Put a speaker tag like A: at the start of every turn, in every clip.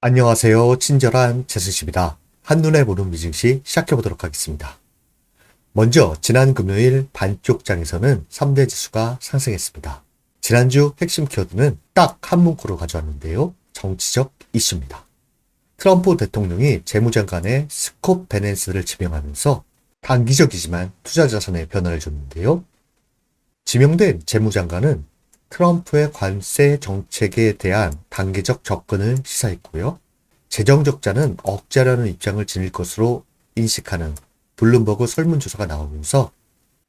A: 안녕하세요. 친절한 재수씨입니다. 한눈에 보는 미증시 시작해보도록 하겠습니다. 먼저 지난 금요일 반쪽장에서는 3대 지수가 상승했습니다. 지난주 핵심 키워드는 딱 한 문구로 가져왔는데요. 정치적 이슈입니다. 트럼프 대통령이 재무장관의 스콧 베넨스를 지명하면서 단기적이지만 투자 자산에 변화를 줬는데요. 지명된 재무장관은 트럼프의 관세 정책에 대한 단계적 접근을 시사했고요. 재정 적자는 억제하려는 입장을 지닐 것으로 인식하는 블룸버그 설문조사가 나오면서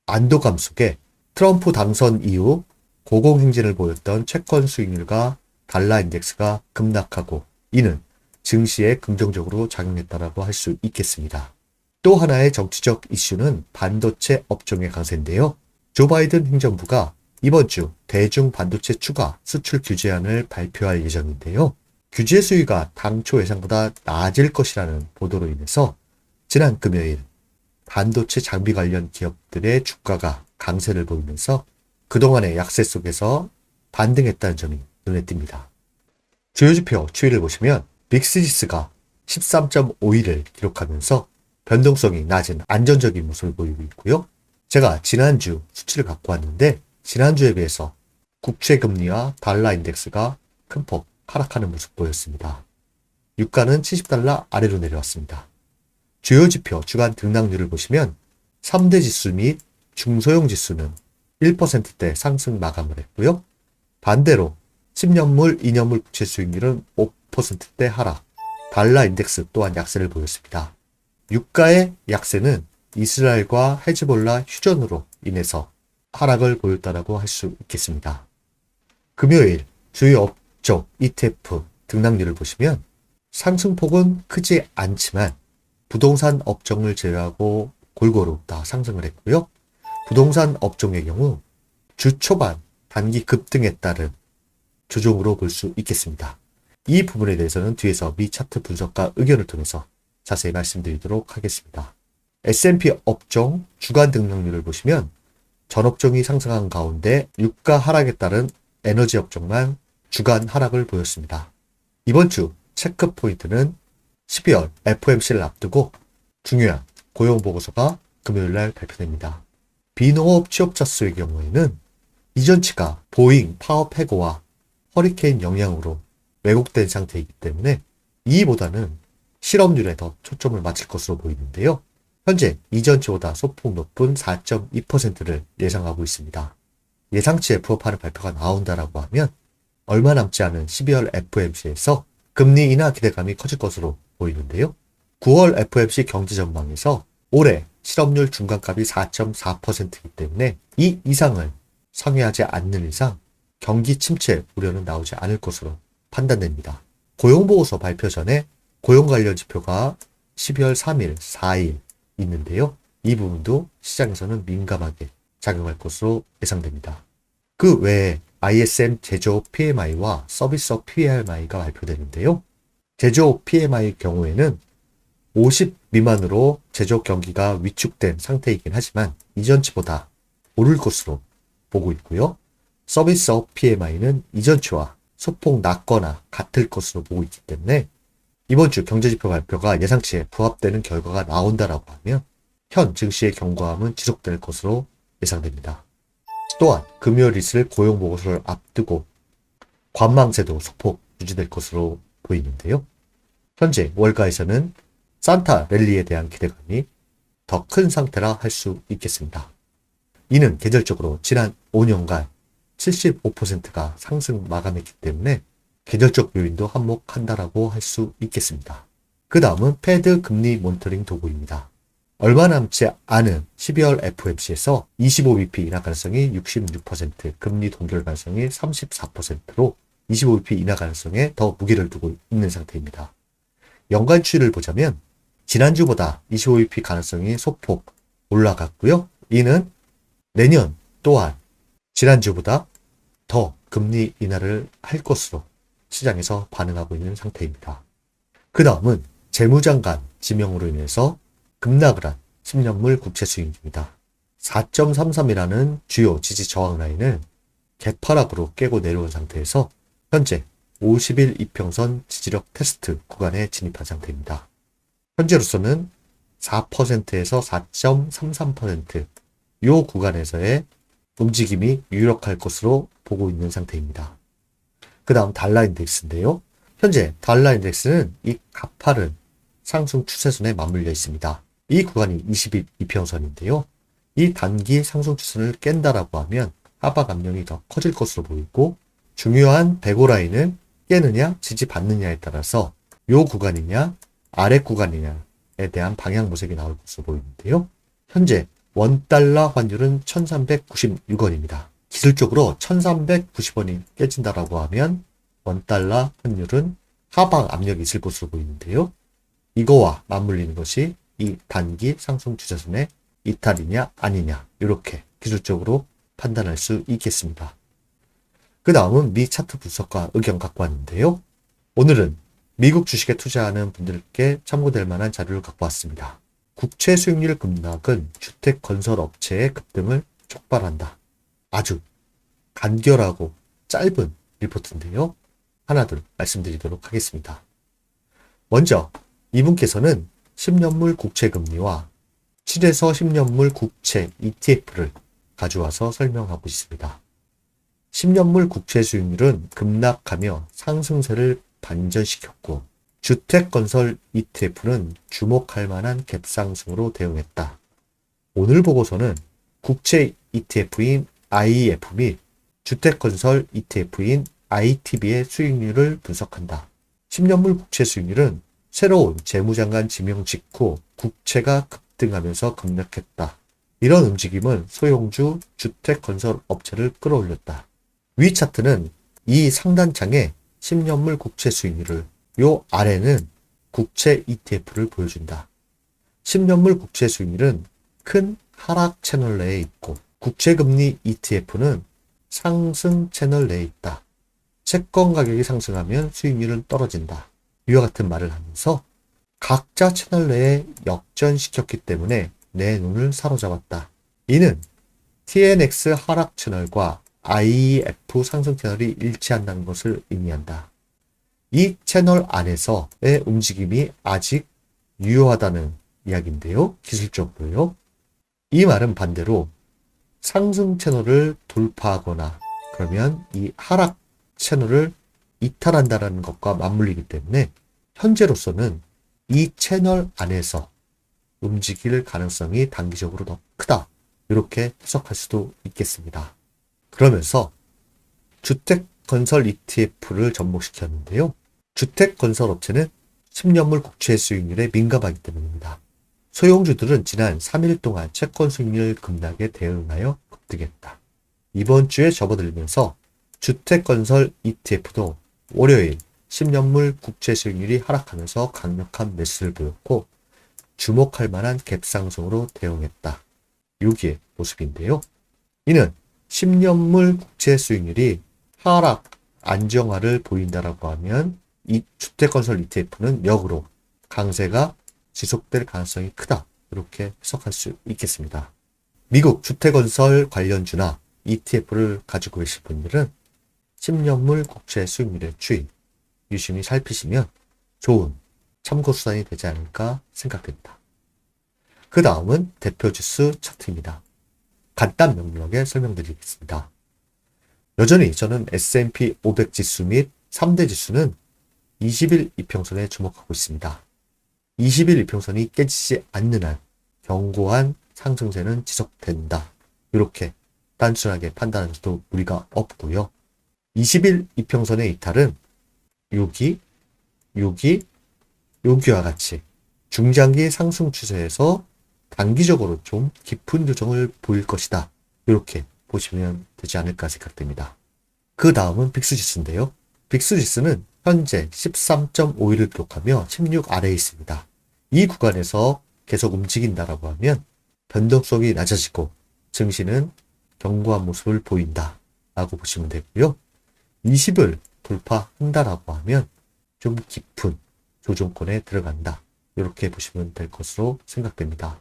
A: 안도감 속에 트럼프 당선 이후 고공행진을 보였던 채권 수익률과 달러 인덱스가 급락하고 이는 증시에 긍정적으로 작용했다라고 할 수 있겠습니다. 또 하나의 정치적 이슈는 반도체 업종의 강세인데요. 조 바이든 행정부가 이번 주 대중 반도체 추가 수출 규제안을 발표할 예정인데요. 규제 수위가 당초 예상보다 낮을 것이라는 보도로 인해서 지난 금요일 반도체 장비 관련 기업들의 주가가 강세를 보이면서 그동안의 약세 속에서 반등했다는 점이 눈에 띕니다. 주요 지표 추이를 보시면 빅스지스가 13.51을 기록하면서 변동성이 낮은 안전적인 모습을 보이고 있고요. 제가 지난주 수치를 갖고 왔는데 지난주에 비해서 국채 금리와 달러 인덱스가 큰 폭 하락하는 모습 보였습니다. 유가는 70달러 아래로 내려왔습니다. 주요 지표 주간 등락률을 보시면 3대 지수 및 중소형 지수는 1%대 상승 마감을 했고요. 반대로 10년물, 2년물 국채 수익률은 5%대 하락, 달러 인덱스 또한 약세를 보였습니다. 유가의 약세는 이스라엘과 헤즈볼라 휴전으로 인해서 하락을 보였다라고 할 수 있겠습니다. 금요일 주요 업종 ETF 등락률을 보시면 상승폭은 크지 않지만 부동산 업종을 제외하고 골고루 다 상승을 했고요. 부동산 업종의 경우 주 초반 단기 급등에 따른 조정으로 볼 수 있겠습니다. 이 부분에 대해서는 뒤에서 미 차트 분석과 의견을 통해서 자세히 말씀드리도록 하겠습니다. S&P 업종 주간 등락률을 보시면 전 업종이 상승한 가운데 유가 하락에 따른 에너지 업종만 주간 하락을 보였습니다. 이번 주 체크 포인트는 12월 FOMC를 앞두고 중요한 고용 보고서가 금요일 날 발표됩니다. 비농업 취업자 수의 경우에는 이전치가 보잉 파업 해고와 허리케인 영향으로 왜곡된 상태이기 때문에 이보다는 실업률에 더 초점을 맞출 것으로 보이는데요. 현재 이전치보다 소폭 높은 4.2%를 예상하고 있습니다. 예상치에 부합하는 발표가 나온다라고 하면 얼마 남지 않은 12월 FOMC에서 금리 인하 기대감이 커질 것으로 보이는데요. 9월 FOMC 경제 전망에서 올해 실업률 중간값이 4.4%이기 때문에 이 이상을 상회하지 않는 이상 경기 침체 우려는 나오지 않을 것으로 판단됩니다. 고용보고서 발표 전에 고용 관련 지표가 12월 3일, 4일 있는데요. 이 부분도 시장에서는 민감하게 작용할 것으로 예상됩니다. 그 외에 ISM 제조업 PMI와 서비스업 PMI가 발표되는데요. 제조업 PMI 경우에는 50 미만으로 제조업 경기가 위축된 상태이긴 하지만 이전치보다 오를 것으로 보고 있고요. 서비스업 PMI는 이전치와 소폭 낮거나 같을 것으로 보고 있기 때문에 이번 주 경제지표 발표가 예상치에 부합되는 결과가 나온다라고 하면 현 증시의 견고함은 지속될 것으로 예상됩니다. 또한 금요일 있을 고용 보고서를 앞두고 관망세도 소폭 유지될 것으로 보이는데요. 현재 월가에서는 산타 랠리에 대한 기대감이 더 큰 상태라 할 수 있겠습니다. 이는 계절적으로 지난 5년간 75%가 상승 마감했기 때문에 계절적 요인도 한몫한다라고 할 수 있겠습니다. 그 다음은 패드 금리 모니터링 도구입니다. 얼마 남지 않은 12월 FOMC에서 25bp 인하 가능성이 66%, 금리 동결 가능성이 34%로 25bp 인하 가능성에 더 무게를 두고 있는 상태입니다. 연간 추이를 보자면 지난주보다 25bp 가능성이 소폭 올라갔고요. 이는 내년 또한 지난주보다 더 금리 인하를 할 것으로 시장에서 반응하고 있는 상태입니다. 그 다음은 재무장관 지명으로 인해서 급락을 한 10년물 국채 수익입니다. 4.33이라는 주요 지지 저항 라인을 개파락으로 깨고 내려온 상태에서 현재 50일 이평선 지지력 테스트 구간에 진입한 상태입니다. 현재로서는 4%에서 4.33%이 구간에서의 움직임이 유력할 것으로 보고 있는 상태입니다. 그 다음 달러 인덱스인데요. 현재 달러 인덱스는 이 가파른 상승 추세선에 맞물려 있습니다. 이 구간이 20일 이평선인데요. 이 단기 상승 추세를 깬다라고 하면 하박 압력이 더 커질 것으로 보이고 중요한 배고 라인을 깨느냐 지지받느냐에 따라서 요 구간이냐 아래 구간이냐에 대한 방향 모색이 나올 것으로 보이는데요. 현재 원달러 환율은 1396원입니다. 기술적으로 1390원이 깨진다라고 하면 원달러 환율은 하방 압력이 있을 것으로 보이는데요. 이거와 맞물리는 것이 이 단기 상승 추세선의 이탈이냐 아니냐 이렇게 기술적으로 판단할 수 있겠습니다. 그 다음은 미 차트 분석과 의견 갖고 왔는데요. 오늘은 미국 주식에 투자하는 분들께 참고될 만한 자료를 갖고 왔습니다. 국채 수익률 급락은 주택 건설 업체의 급등을 촉발한다. 아주 간결하고 짧은 리포트인데요. 하나둘 말씀드리도록 하겠습니다. 먼저 이분께서는 10년물 국채 금리와 7에서 10년물 국채 ETF를 가져와서 설명하고 있습니다. 10년물 국채 수익률은 급락하며 상승세를 반전시켰고 주택건설 ETF는 주목할 만한 갭상승으로 대응했다. 오늘 보고서는 국채 ETF인 IEF 및 주택건설 ETF인 ITB의 수익률을 분석한다. 10년물 국채 수익률은 새로운 재무장관 지명 직후 국채가 급등하면서 급락했다. 이런 움직임은 소형주 주택건설 업체를 끌어올렸다. 위 차트는 이 상단창에 10년물 국채 수익률을, 요 아래는 국채 ETF를 보여준다. 10년물 국채 수익률은 큰 하락 채널 내에 있고 국채금리 ETF는 상승 채널 내에 있다. 채권 가격이 상승하면 수익률은 떨어진다. 이와 같은 말을 하면서 각자 채널 내에 역전시켰기 때문에 내 눈을 사로잡았다. 이는 TNX 하락 채널과 IEF 상승 채널이 일치한다는 것을 의미한다. 이 채널 안에서의 움직임이 아직 유효하다는 이야기인데요. 기술적으로요. 이 말은 반대로 상승 채널을 돌파하거나 그러면 이 하락 채널을 이탈한다는 것과 맞물리기 때문에 현재로서는 이 채널 안에서 움직일 가능성이 단기적으로 더 크다. 이렇게 해석할 수도 있겠습니다. 그러면서 주택 건설 ETF를 접목시켰는데요. 주택 건설 업체는 10년물 국채 수익률에 민감하기 때문입니다. 소형주들은 지난 3일 동안 채권 수익률 급락에 대응하여 급등했다. 이번 주에 접어들면서 주택 건설 ETF도 월요일 10년물 국채 수익률이 하락하면서 강력한 매수를 보였고 주목할 만한 갭상승으로 대응했다. 6의 모습인데요. 이는 10년물 국채 수익률이 하락, 안정화를 보인다라고 하면 이 주택건설 ETF는 역으로 강세가 지속될 가능성이 크다. 이렇게 해석할 수 있겠습니다. 미국 주택건설 관련주나 ETF를 가지고 계실 분들은 10년물 국채 수익률의 추이 유심히 살피시면 좋은 참고 수단이 되지 않을까 생각됩니다. 그 다음은 대표 지수 차트입니다. 간단 명료하게 설명드리겠습니다. 여전히 저는 S&P 500 지수 및 3대 지수는 20일 이평선에 주목하고 있습니다. 20일 이평선이 깨지지 않는 한 견고한 상승세는 지속된다. 이렇게 단순하게 판단해도 무리가 없고요. 20일 이평선의 이탈은 여기, 여기, 여기와 같이 중장기 상승 추세에서 단기적으로 좀 깊은 조정을 보일 것이다. 이렇게 보시면 되지 않을까 생각됩니다. 그 다음은 빅스지수인데요. 빅스지수는 현재 13.51을 기록하며 16 아래에 있습니다. 이 구간에서 계속 움직인다라고 하면 변동성이 낮아지고 증시는 견고한 모습을 보인다 라고 보시면 되고요. 20을 돌파한다라고 하면 좀 깊은 조정권에 들어간다. 이렇게 보시면 될 것으로 생각됩니다.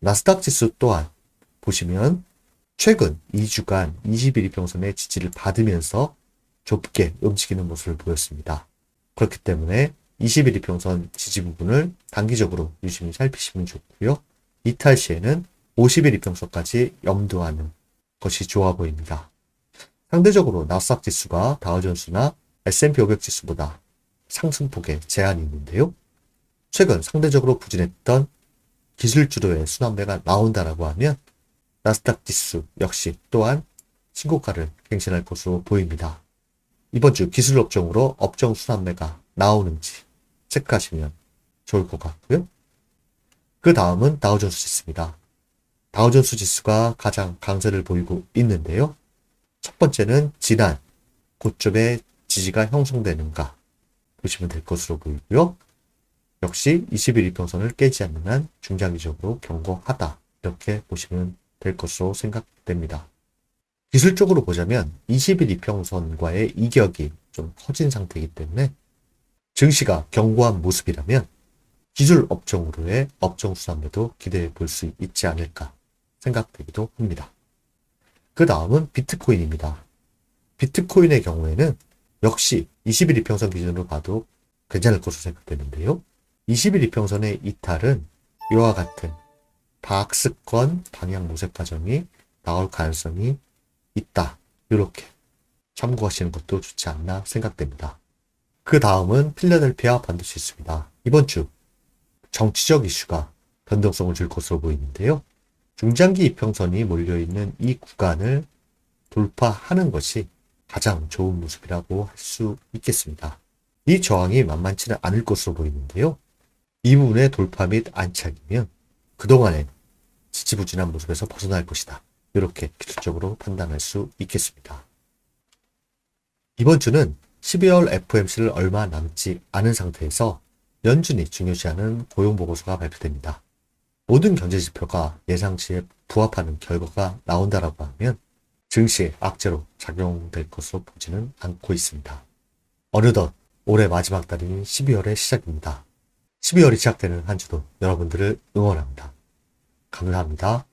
A: 나스닥 지수 또한 보시면 최근 2주간 21일 평선의 지지를 받으면서 좁게 움직이는 모습을 보였습니다. 그렇기 때문에 21 이평선 지지 부분을 단기적으로 유심히 살피시면 좋고요. 이탈 시에는 51 이평선까지 염두하는 것이 좋아 보입니다. 상대적으로 나스닥 지수가 다우존스나 S&P 500 지수보다 상승폭에 제한이 있는데요. 최근 상대적으로 부진했던 기술주로의 순환매가 나온다라고 하면 나스닥 지수 역시 또한 신고가를 갱신할 것으로 보입니다. 이번 주 기술 업종으로 업종 순환매가 나오는지 체크하시면 좋을 것 같고요. 그 다음은 다우존스 지수입니다. 다우존스 지수가 가장 강세를 보이고 있는데요. 첫 번째는 지난 고점의 지지가 형성되는가 보시면 될 것으로 보이고요. 역시 21 이평선을 깨지 않는 한 중장기적으로 견고하다 이렇게 보시면 될 것으로 생각됩니다. 기술적으로 보자면 21 이평선과의 이격이 좀 커진 상태이기 때문에 증시가 견고한 모습이라면 기술 업종으로의 업종 수산매도 기대해 볼 수 있지 않을까 생각되기도 합니다. 그 다음은 비트코인입니다. 비트코인의 경우에는 역시 21 이평선 기준으로 봐도 괜찮을 것으로 생각되는데요. 21 이평선의 이탈은 이와 같은 박스권 방향 모색 과정이 나올 가능성이 있다. 이렇게 참고하시는 것도 좋지 않나 생각됩니다. 그 다음은 필라델피아 반도체 지수입니다. 이번 주 정치적 이슈가 변동성을 줄 것으로 보이는데요. 중장기 이평선이 몰려있는 이 구간을 돌파하는 것이 가장 좋은 모습이라고 할 수 있겠습니다. 이 저항이 만만치는 않을 것으로 보이는데요. 이 부분의 돌파 및 안착이면 그동안의 지지부진한 모습에서 벗어날 것이다. 이렇게 기술적으로 판단할 수 있겠습니다. 이번 주는 12월 FOMC를 얼마 남지 않은 상태에서 연준이 중요시하는 고용보고서가 발표됩니다. 모든 경제지표가 예상치에 부합하는 결과가 나온다라고 하면 증시에 악재로 작용될 것으로 보지는 않고 있습니다. 어느덧 올해 마지막 달인 12월의 시작입니다. 12월이 시작되는 한 주도 여러분들을 응원합니다. 감사합니다.